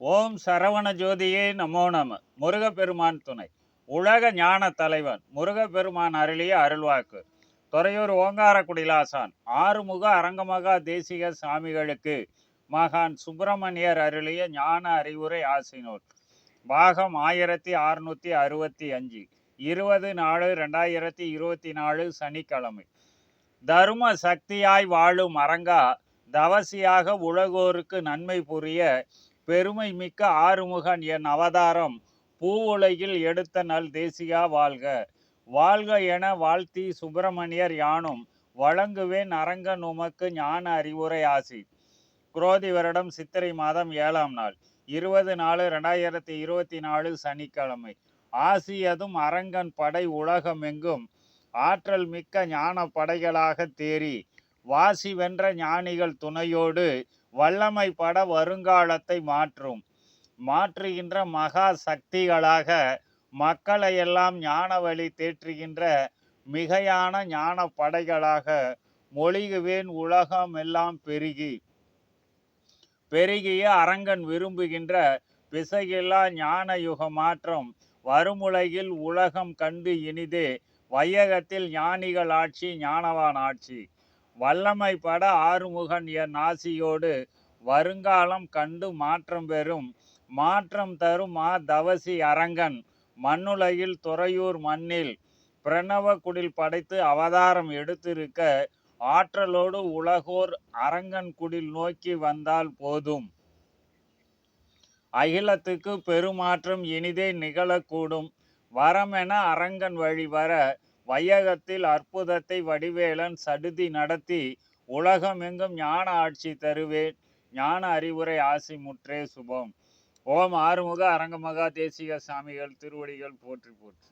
ஓம் சரவண ஜோதியே நமோ நம. முருகப்பெருமான் துணை. உலக ஞான தலைவன் முருகப்பெருமான் அருளிய அருள்வாக்கு. துறையூர் ஓங்கார குடிலாசான் ஆறுமுக அரங்கமகா தேசிக சாமிகளுக்கு மகான் சுப்பிரமணியர் அருளிய ஞான அறிவுரை ஆசினோர். பாகம் ஆயிரத்தி அறுநூத்தி அறுபத்தி அஞ்சு இருபது நாலு ரெண்டாயிரத்தி இருபத்தி நாலு சனிக்கிழமை. தர்ம சக்தியாய் வாழும் அரங்கா தவசியாக உலகோருக்கு நன்மை புரிய பெருமை மிக்க ஆறுமுகன் என் அவதாரம். பூவுலகில் எடுத்த நல் தேசியா வாழ்க. வாழ்க என வாழ்த்தி சுப்பிரமணியர் யானும் வழங்குவேன் அரங்கன் உமக்கு ஞான அறிவுரை ஆசி. குரோதி வருடம் சித்திரை மாதம் ஏழாம் நாள் இருபது நாலு ரெண்டாயிரத்தி இருபத்தி நாலு சனிக்கிழமை. ஆசியதும் அரங்கன் படை உலகமெங்கும் ஆற்றல் மிக்க ஞான படைகளாக தேறி வாசி வென்ற ஞானிகள் துணையோடு வல்லமை பட வருங்காலத்தை மாற்றும். மாற்றுகின்ற மகா சக்திகளாக மக்களை எல்லாம் ஞான வழி தேற்றுகின்ற மிகையான ஞான படைகளாக மொழிகுவேன் உலகம் எல்லாம் பெருகி. பெருகிய அரங்கன் விரும்புகின்ற பிசகில்லா ஞான யுக மாற்றம் வருமுலையில் உலகம் கண்டு இனிதே வையகத்தில் ஞானிகள் ஆட்சி ஞானவான் ஆட்சி. வல்லமை பட ஆறுமுகன் என் ஆசியோடு வருங்காலம் கண்டு மாற்றம் பெறும். மாற்றம் தரும் மா தவசி அரங்கன் மண்ணுலகில் துறையூர் மண்ணில் பிரணவ குடில் படைத்து அவதாரம் எடுத்திருக்க ஆற்றலோடு உலகோர் அரங்கன் குடில் நோக்கி வந்தால் போதும். அகிலத்துக்கு பெருமாற்றம் இனிதே நிகழக்கூடும். வரமென அரங்கன் வழி வர வையகத்தில் அற்புதத்தை வடிவேலன் சடுதி நடத்தி உலகமெங்கும் ஞான ஆட்சி தருவேன். ஞான அறிவுரை ஆசி முற்றே சுபம். ஓம் ஆறுமுக அரங்கமகா தேசிக சாமிகள் திருவடிகள் போற்றி போற்றி.